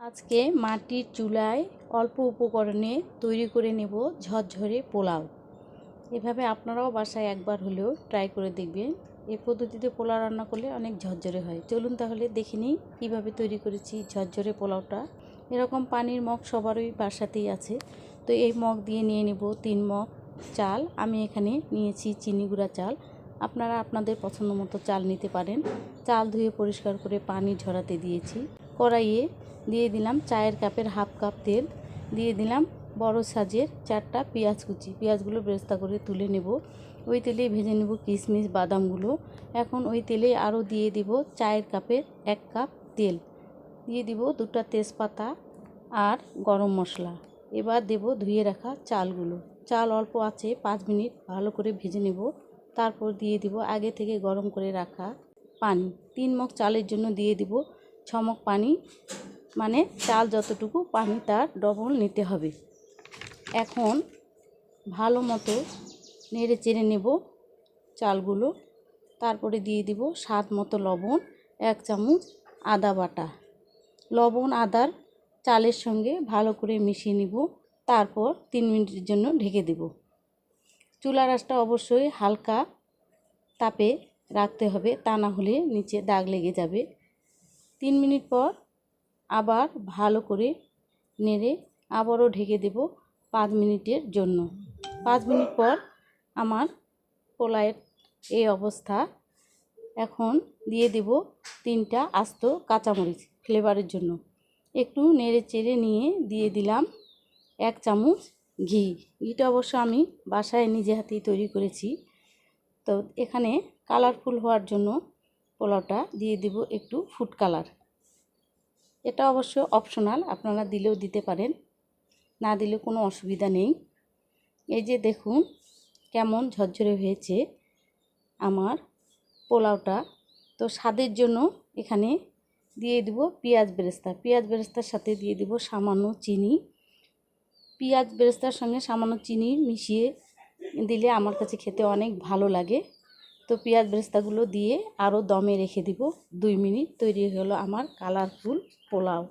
আজকে মাটির চুলায় অল্প উপকরণে তৈরি করে নেব ঝরঝরে পোলাও। এভাবে আপনারাও বাসায় একবার হলেও ট্রাই করে দেখবেন। এই পদ্ধতিতে পোলাও রান্না করলে অনেক ঝরঝরে হয়। চলুন তাহলে দেখে নিই কীভাবে তৈরি করেছি ঝরঝরে পোলাওটা। এরকম পানির মগ সবারই বাসাতেই আছে। তো এই মগ দিয়ে নিয়ে নেব তিন মগ চাল। আমি এখানে নিয়েছি চিনি গুঁড়া চাল। আপনারা আপনাদের পছন্দ মতো চাল নিতে পারেন। চাল ধুয়ে পরিষ্কার করে পানি ঝরাতে দিয়েছি। কড়াইয়ে দিয়ে দিলাম চায়ের কাপের হাফ কাপ তেল। দিয়ে দিলাম বড় সাজের চারটা পেঁয়াজ কুচি। পেঁয়াজগুলো বেরেস্তা করে তুলে নেব। ওই তেলেই ভেজে নেব কিশমিশ, বাদামগুলো। এখন ওই তেলে আরও দিয়ে দিব চায়ের কাপের এক কাপ তেল। দিয়ে দিব দুটা তেজপাতা আর গরম মশলা। এবার দেব ধুয়ে রাখা চালগুলো। চাল অল্প আছে, পাঁচ মিনিট ভালো করে ভেজে নেব। তারপর দিয়ে দিব আগে থেকে গরম করে রাখা পানি। তিন মগ চালের জন্য দিয়ে দিব ছমক পানি মানে চাল যতটুকু পানি তার ডবল নিতে হবে। এখন ভালো মতো নেড়ে চেড়ে নেব চালগুলো। তারপরে দিয়ে দিব স্বাদ মতো লবণ, এক চামচ আদা বাটা। লবণ, আদার চালের সঙ্গে ভালো করে মিশিয়ে নিব। তারপর তিন মিনিটের জন্য ঢেকে দেব। চুলা রাসটা অবশ্যই হালকা তাপে রাখতে হবে, তা না হলে নিচে দাগ লেগে যাবে। তিন মিনিট পর আবার ভালো করে নেড়ে আবারও ঢেকে দেব পাঁচ মিনিটের জন্য। পাঁচ মিনিট পর আমার পোলায়ের এই অবস্থা। এখন দিয়ে দেব তিনটা আস্ত কাঁচামরিচ ফ্লেভারের জন্য। একটু নেড়ে চেড়ে নিয়ে দিয়ে দিলাম এক চামচ ঘি। ঘিটা অবশ্য আমি বাসায় নিজে হাতেই তৈরি করেছি। তো এখানে কালারফুল হওয়ার জন্য পোলাওটা দিয়ে দেব একটু ফুড কালার এটা অবশ্য অপশনাল আপনারা দিলেও দিতে পারেন, না দিলে কোনো অসুবিধা নেই। এই যে দেখুন, কেমন ঝরঝরে হয়েছে আমার পোলাওটা। তো স্বাদের জন্য এখানে দিয়ে দিব পেঁয়াজ বেরেস্তা। পেঁয়াজ বেরেস্তার সাথে দিয়ে দিব সামান্য চিনি। পেঁয়াজ বেরেস্তার সঙ্গে সামান্য চিনি মিশিয়ে দিলে আমার কাছে খেতে অনেক ভালো লাগে। তো পেঁয়াজ বেরেস্তাগুলো দিয়ে আরও দমে রেখে দিব। দুই মিনিট তৈরি হলো আমার কালারফুল পোলাও।